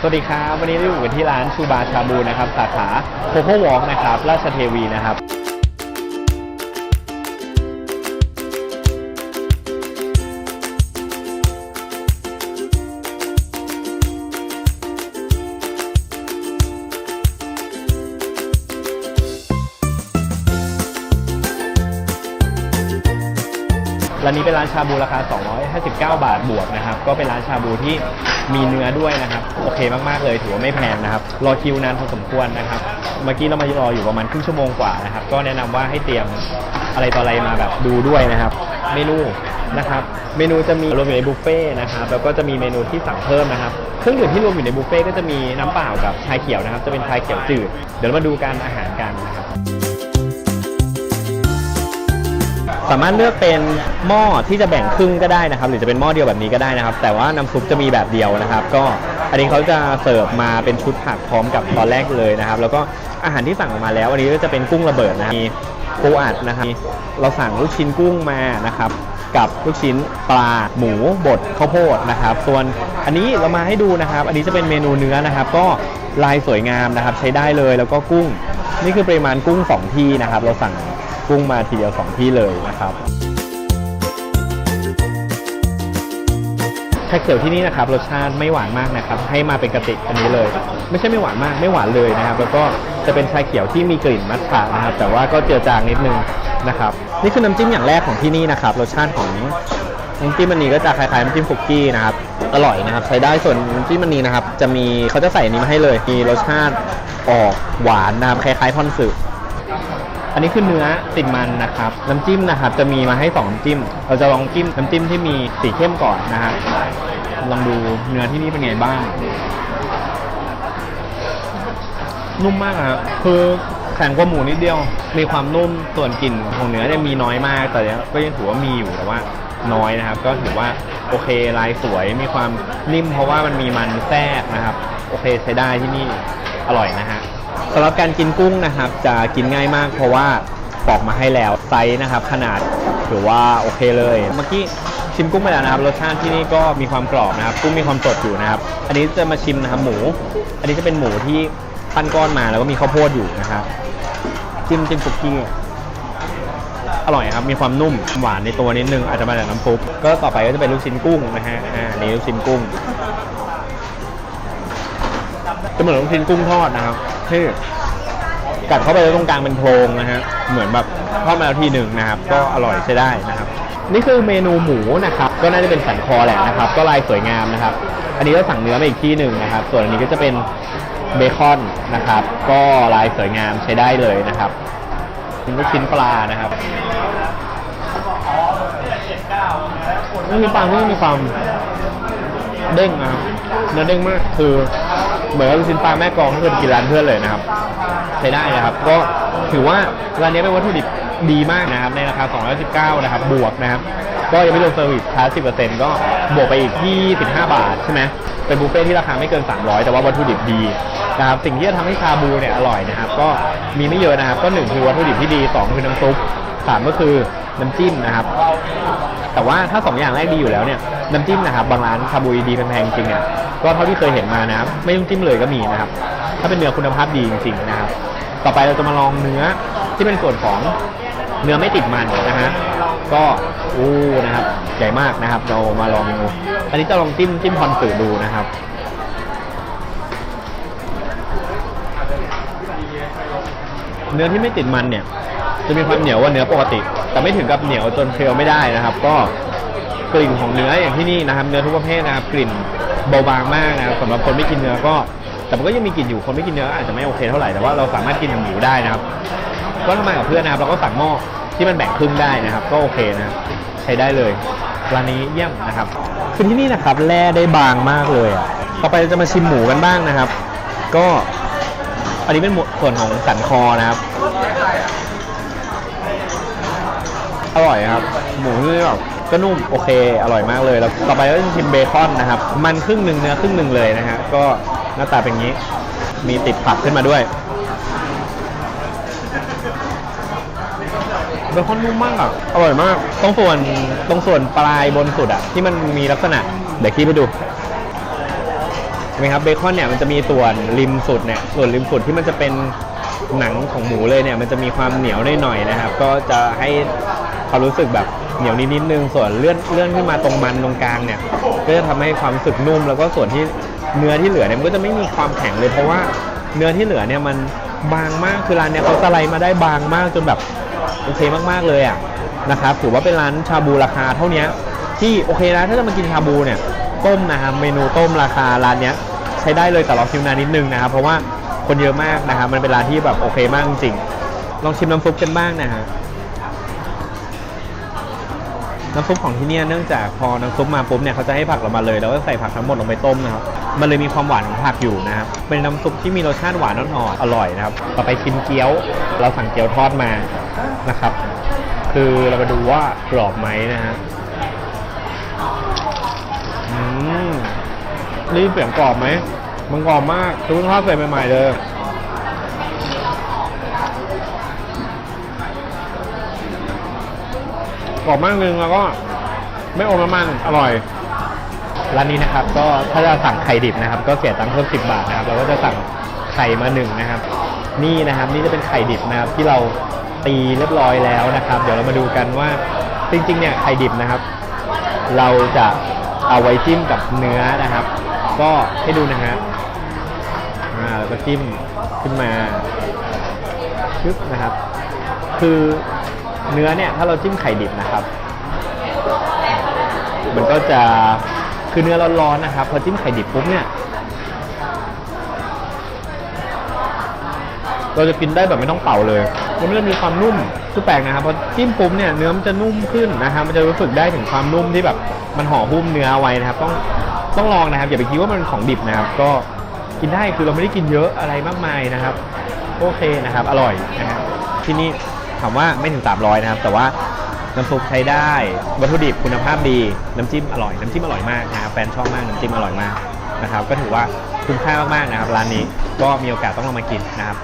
สวัสดีครับ วันนี้เราอยู่กันที่ร้านชูบาชาบูนะครับ สาขาโคโค่วอล์กนะครับ ราชเทวีนะครับ ร้านนี้เป็นร้านชาบูราคา 259 บาทบวกนะครับ ก็เป็นร้านชาบูที่มีเนื้อด้วยนะครับ โอเคมากๆเลยถือว่าไม่แพงนะครับ รอคิวนานพอสมควรนะครับ เมื่อกี้เรามารออยู่ประมาณครึ่งชั่วโมงกว่านะครับ ก็แนะนำว่าให้เตรียมอะไรต่ออะไรมาแบบดูด้วยนะครับ เมนูนะครับ เมนูจะมีรวมอยู่ในบุฟเฟ่ต์นะครับ แล้วก็จะมีเมนูที่สั่งเพิ่มนะครับ เครื่องดื่มที่รวมอยู่ในบุฟเฟ่ต์ก็จะมีน้ำเปล่ากับชาเขียวนะครับ จะเป็นชาเขียวจืด เดี๋ยวเรามาดูการอาหารกันนะครับ สามารถเลือกเป็นหม้อที่จะแบ่งครึ่งก็ได้นะครับ หรือจะเป็นหม้อเดียวแบบนี้ก็ได้นะครับ แต่ว่าน้ำซุปจะมีแบบเดียวนะครับ ก็อันนี้เขาจะเสิร์ฟมาเป็นชุดผักพร้อมกับตอนแรกเลยนะครับ แล้วก็อาหารที่สั่งออกมาแล้ว อันนี้ก็จะเป็นกุ้งระเบิดนะครับมีปูอัดนะครับเราสั่งลูกชิ้นกุ้งมานะครับกับลูกชิ้นปลาหมูบดข้าวโพดนะครับ ส่วนอันนี้เรามาให้ดูนะครับ อันนี้จะเป็นเมนูเนื้อนะครับ ก็ลายสวยงามนะครับ ใช้ได้เลยแล้วก็กุ้ง นี่คือปริมาณกุ้งสองที่นะครับ เราสั่ง กุ้งมาทีเดียวสองที่เลยนะครับชาเขียวที่นี่นะครับรสชาติไม่หวานมากนะครับให้มาเป็นกระติกอันนี้เลย ไม่ใช่ไม่หวานมากไม่หวานเลยนะครับ แล้วก็จะเป็นชาเขียวที่มีกลิ่นมัทฉะนะครับ แต่ว่าก็เจือจางนิดนึงนะครับ นี่คือน้ำจิ้มอย่างแรกของที่นี่นะครับรสชาติของน้ำจิ้มมันนีก็จะคล้ายๆน้ำจิ้มฟุกกี้นะครับอร่อยนะครับ ใช้ได้ส่วนน้ำจิ้มมันนีนะครับ จะมีเขาจะใส่อันนี้มาให้เลย มีรสชาติออกหวานนะครับคล้ายๆพอนสึ อันนี้คือเนื้อติดมันนะครับ น้ำจิ้มนะครับ จะมีมาให้สองน้ำจิ้ม เราจะลองจิ้มน้ำจิ้มที่มีสีเข้มก่อนนะฮะลองดูเนื้อที่นี่เป็นไงบ้าง นุ่มมากอะครับคือแข็งกว่าหมูนิดเดียว มีความนุ่มส่วนกลิ่นของเนื้อเนี่ยมีน้อยมาก แต่ก็ยังถือว่ามีอยู่แต่ว่าน้อยนะครับ ก็ถือว่าโอเคลายสวยมีความนิ่มเพราะว่ามันมีมันแทรกนะครับ โอเคใช้ได้ที่นี่อร่อยนะฮะำหรับการกินกุ้งนะครับ จะกินง่ายมาก เพราะว่าปอกมาให้แล้วไซส์นะครับ ขนาดถือว่าโอเคเลย เมื่อกี้ชิมกุ้งไปแล้วนะครับรสชาติที่นี่ก็มีความกรอบนะครับกุ้งมีความสดอยู่นะครับ อันนี้จะมาชิมนะครับหมู อันนี้จะเป็นหมูที่ปั้นก้อนมาแล้วก็มีข้าวโพดอยู่นะครับจิ้มจิ้มสุกี้อร่อยครับ มีความนุ่มหวานในตัวนิดนึง อาจจะมาจากน้ำซุป ก็ต่อไปก็จะเป็นลูกชิ้นกุ้งนะฮะ อ่า นี่ลูกชิ้นกุ้ง จะเหมือนลูกชิ้นกุ้งทอดนะครับ ที่กัดเข้าไปแล้วตรงกลางเป็นโพรงนะฮะ เหมือนแบบทอดมาแล้วทีหนึ่งนะครับ ก็อร่อยใช้ได้นะครับ นี่คือเมนูหมูนะครับ ก็น่าจะเป็นสันคอแหละนะครับ ก็ลายสวยงามนะครับ อันนี้ก็สั่งเนื้อมาอีกที่หนึ่งนะครับ ส่วนอันนี้ก็จะเป็นเบคอนนะครับ ก็ลายสวยงามใช้ได้เลยนะครับเป็นลูกชิ้นปลานะครับนี่คือปลาที่มีความเด้งนะครับเนื้อเด้งมากคือ เหมือนลูกชิ้นปลาแม่กองที่เคยไปกินร้านเพื่อนเลยนะครับ ใช้ได้นะครับ ก็ถือว่าร้านนี้เป็นวัตถุดิบดีมากนะครับ ในราคา 219 นะครับ บวกนะครับ ก็ยังไม่รวมเซอร์วิสชาร์จ10%ก็บวกไปอีกที่15บาทใช่ไหมเป็นบุฟเฟ่ที่ราคาไม่เกิน 300 แต่ว่าวัตถุดิบดีนะครับ สิ่งที่จะทำให้ชาบูเนี่ยอร่อยนะครับ ก็มีไม่เยอะนะครับ ก็หนึ่งคือวัตถุดิบที่ดีสองคือน้ำซุป สามก็คือน้ำจิ้มนะครับ แต่ว่าถ้าสองอย่างแรกดีอยู่แล้วเนี่ยน้ำจิ้มนะครับบางร้านชาบูดีแพงๆจริงอะก็เท่าที่เคยเห็นมานะไม่ต้องจิ้มเลยก็มีนะครับ ถ้าเป็นเนื้อคุณภาพดีจริงๆนะครับ ต่อไปเราจะมาลองเนื้อที่เป็นส่วนของเนื้อไม่ติดมันนะฮะก็อู้นะครับใหญ่มากนะครับ เรามาลองดูอันนี้จะลองจิ้มจิ้มพอนสื่อดูนะครับเนื้อที่ไม่ติดมันเนี่ย จะมีความเหนียวกว่าเนื้อปกติ แต่ไม่ถึงกับเหนียวจนเคี้ยวไม่ได้นะครับ ก็กลิ่นของเนื้ออย่างที่นี่นะครับ เนื้อทุกประเภทนะครับกลิ่นเบาบางมากนะครับสำหรับคนไม่กินเนื้อก็ แต่มันก็ยังมีกลิ่นอยู่คนไม่กินเนื้ออาจจะไม่โอเคเท่าไหร่แต่ว่าเราสามารถกินกับหมูได้นะครับ ก็ทำมากับเพื่อนนะครับเราก็สั่งหม้อที่มันแบ่งครึ่งได้นะครับ ก็โอเคนะใช้ได้เลยร้านนี้เยี่ยมนะครับคือที่นี่นะครับแร่ได้บางมากเลยอะต่อไปเราจะมาชิมหมูกันบ้างนะครับ ก็อันนี้เป็นส่วนของสันคอนะครับ อร่อยครับ หมูนี่แบบก็นุ่มโอเค อร่อยมากเลย แล้วต่อไปก็จะชิมเบคอนนะครับ มันครึ่งหนึ่งเนื้อครึ่งหนึ่งเลยนะฮะ ก็หน้าตาเป็นงนี้ มีติดผักขึ้นมาด้วย เบคอนนุ่มมากอะ อร่อยมาก ตรงส่วนตรงส่วนปลายบนสุดอะ ที่มันมีลักษณะ เดี๋ยวคีบไปดูเห็นไหมครับเบคอนเนี่ยมันจะมีส่วนริมสุดเนี่ยส่วนริมสุดที่มันจะเป็นหนังของหมูเลยเนี่ยมันจะมีความเหนียวหน่อยๆนะครับ ก็จะให้ ความรู้สึกแบบเหนียวนิดๆนึง ส่วนเลื่อนเลื่อนขึ้นมาตรงมันตรงกลางเนี่ย ก็จะทำให้ความรู้สึกนุ่ม แล้วก็ส่วนที่เนื้อที่เหลือเนี่ยมันก็จะไม่มีความแข็งเลย เพราะว่าเนื้อที่เหลือเนี่ยมันบางมากคือร้านเนี่ยเขาสไลด์มาได้บางมากจนแบบโอเคมากๆเลยอะนะครับถือว่าเป็นร้านชาบูราคาเท่านี้ที่โอเคนะถ้าจะมากินชาบูเนี่ยต้มนะครับเมนูต้มราคาร้านเนี้ยใช้ได้เลยแต่รอคิวนานนิดนึงนะครับเพราะว่าคนเยอะมากนะครับมันเป็นร้านที่แบบโอเคมากจริงลองชิมน้ำซุปกันบ้างนะฮะ น้ำซุปของที่นี่เนื่องจากพอน้ำซุปมาปุ๊บเนี่ยเขาจะให้ผักเรามาเลย แล้วก็ใส่ผักทั้งหมดลงไปต้มนะครับ มันเลยมีความหวานของผักอยู่นะครับ เป็นน้ำซุปที่มีรสชาติหวานอ่อนๆอร่อยนะครับ ต่อไปกินเกี๊ยว เราสั่งเกี๊ยวทอดมานะครับ คือเรามาดูว่ากรอบไหมนะฮะอืมนี่เสียงกรอบไหมมันกรอบมากคือเพิ่งทอดเสร็จใหม่ๆเลย รอบมากนึงแล้วก็ไม่อมน้ำมันอร่อย ร้านนี้นะครับก็ถ้าจะสั่งไข่ดิบนะครับ ก็เสียตังค์เพิ่มสิบบาทนะครับเราก็จะสั่งไข่มาหนึ่งนะครับ นี่นะครับนี่จะเป็นไข่ดิบนะครับที่เราตีเรียบร้อยแล้วนะครับ เดี๋ยวเรามาดูกันว่าจริงๆเนี่ยไข่ดิบนะครับ เราจะเอาไว้จิ้มกับเนื้อนะครับ ก็ให้ดูนะฮะอ่าแล้วก็จิ้มขึ้นมาชึบนะครับ คือ เนื้อเนี่ยถ้าเราจิ้มไข่ดิบนะครับ มันก็จะคือเนื้อร้อนๆนะครับ พอจิ้มไข่ดิบปุ๊บเนี่ย เราจะกินได้แบบไม่ต้องเป่าเลยมันจะมีความนุ่มคือแปลกนะครับพอจิ้มปุ๊บเนี่ยเนื้อมันจะนุ่มขึ้นนะครับ มันจะรู้สึกได้ถึงความนุ่มที่แบบ มันห่อหุ้มเนื้อไว้นะครับ ต้องต้องลองนะครับอย่าไปคิดว่ามันของดิบนะครับ ก็กินได้คือเราไม่ได้กินเยอะอะไรมากมายนะครับ โอเคนะครับ อร่อยนะครับที่นี่ ถามว่าไม่ถึง 300 นะครับ แต่ว่าน้ำซุปใช้ได้ วัตถุดิบคุณภาพดี น้ำจิ้มอร่อย น้ำจิ้มอร่อยมากนะครับแฟนชอบมาก น้ำจิ้มอร่อยมากนะครับ ก็ถือว่าคุ้มค่ามากๆนะครับ ร้านนี้ก็มีโอกาสต้องลองมากินนะครับ